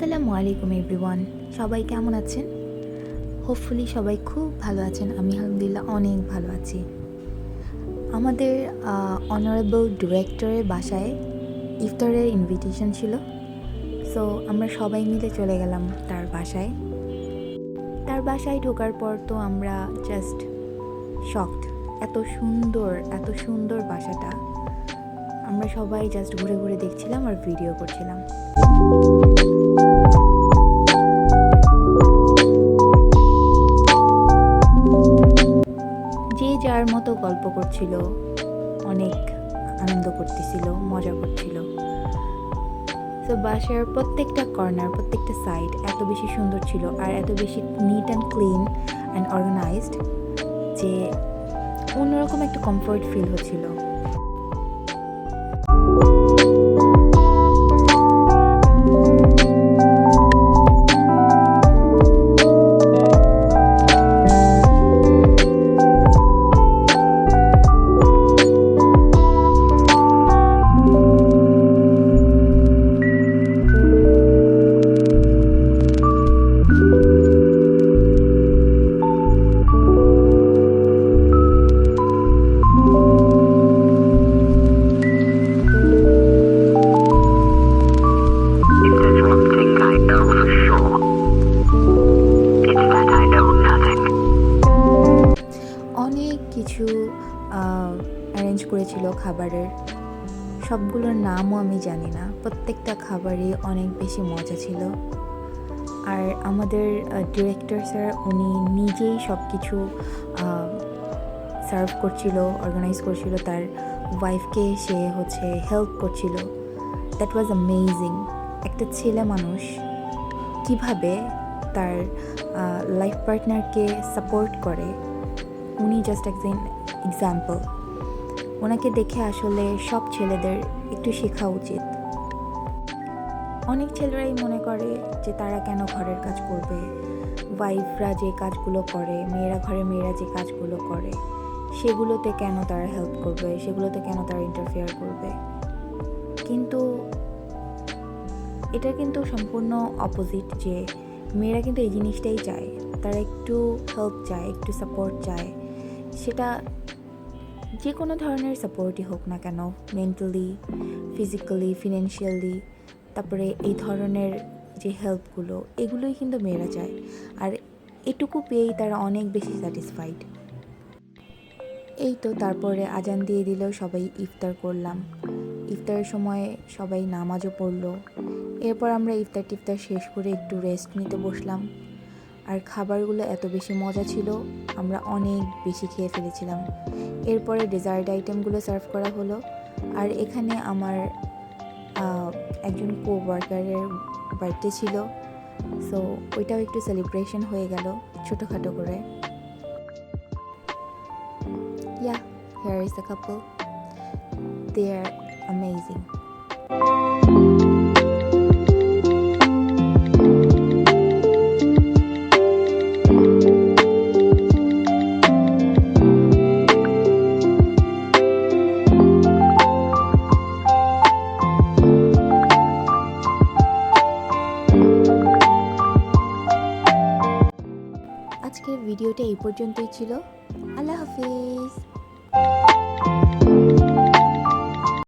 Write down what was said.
আসসালামু আলাইকুম এভরিওয়ান। সবাই কেমন আছেন? হোপফুলি সবাই খুব ভালো আছেন। আমি আলহামদুলিল্লাহ অনেক ভালো আছি। আমাদের অনারেবল ডিরেক্টরের বাসায় ইফতারের ইনভিটেশন ছিল। সো আমরা সবাই মিলে চলে গেলাম তার বাসায়। তার বাসায় ঢোকার পর তো আমরা জাস্ট শকড এত সুন্দর এত সুন্দর বাসাটা। আমরা সবাই জাস্ট ঘুরে ঘুরে দেখছিলাম আর ভিডিও করছিলাম। যে যার মতো গল্প করছিল, অনেক আনন্দ করতেছিল, মজা করছিল। তো বাসার প্রত্যেকটা কর্নার প্রত্যেকটা সাইড এত বেশি সুন্দর ছিল আর এত বেশি neat and clean and organised যে অন্যরকম একটা কমফোর্ট ফিল হচ্ছিল। কিছু অ্যারেঞ্জ করেছিল খাবারের। সবগুলোর নামও আমি জানি না। প্রত্যেকটা খাবারই অনেক বেশি মজা ছিল। আর আমাদের ডিরেক্টর স্যার উনি নিজেই সব কিছু সার্ভ করছিল অর্গানাইজ করছিল। তার ওয়াইফকে সে হচ্ছে হেল্প করছিল। দ্যাট ওয়াজ অ্যামেজিং একটা ছেলে মানুষ কীভাবে তার লাইফ পার্টনারকে সাপোর্ট করে উনি জাস্ট একজন এক্সাম্পল ওনাকে দেখে আসলে সব ছেলেদের একটু শেখা উচিত। অনেক ছেলেরাই মনে করে যে তারা কেন ঘরের কাজ করবে? ওয়াইফরা যে কাজগুলো করে, মেয়েরা ঘরে মেয়েরা যে কাজগুলো করে, সেগুলোতে কেন তারা হেল্প করবে? সেগুলোতে কেন তারা ইন্টারফেয়ার করবে? কিন্তু এটা কিন্তু সম্পূর্ণ অপোজিট যে মেয়েরা কিন্তু এই জিনিসটাই চায়। তারা একটু হেল্প চায়, একটু সাপোর্ট চায়। সেটা যে কোনো ধরনের সাপোর্টই হোক না কেন মেন্টালি ফিজিক্যালি ফিনান্সিয়ালি তারপরে এই ধরনের যে হেল্পগুলো এগুলোই কিন্তু মেয়েরা চায়। আর এটুকু পেয়েই তারা অনেক বেশি স্যাটিসফাইড এই তো তারপরে আজান দিয়ে দিলেও সবাই ইফতার করলাম। ইফতারের সময় সবাই নামাজও পড়ল। এরপর আমরা ইফতার টিফতার শেষ করে একটু রেস্ট নিতে বসলাম। আর খাবারগুলো এত বেশি মজা ছিল, আমরা অনেক বেশি খেয়ে ফেলেছিলাম। এরপরে ডেজার্ট আইটেমগুলো সার্ভ করা হলো। আর এখানে আমার একজন কো ওয়ার্কারের বার্থডে ছিল। সো ওইটাও একটু সেলিব্রেশন হয়ে গেল, ছোটোখাটো করে। Yeah here is the couple they are amazing আজকের ভিডিওটা এই পর্যন্তই ছিল। আল্লাহ হাফিজ।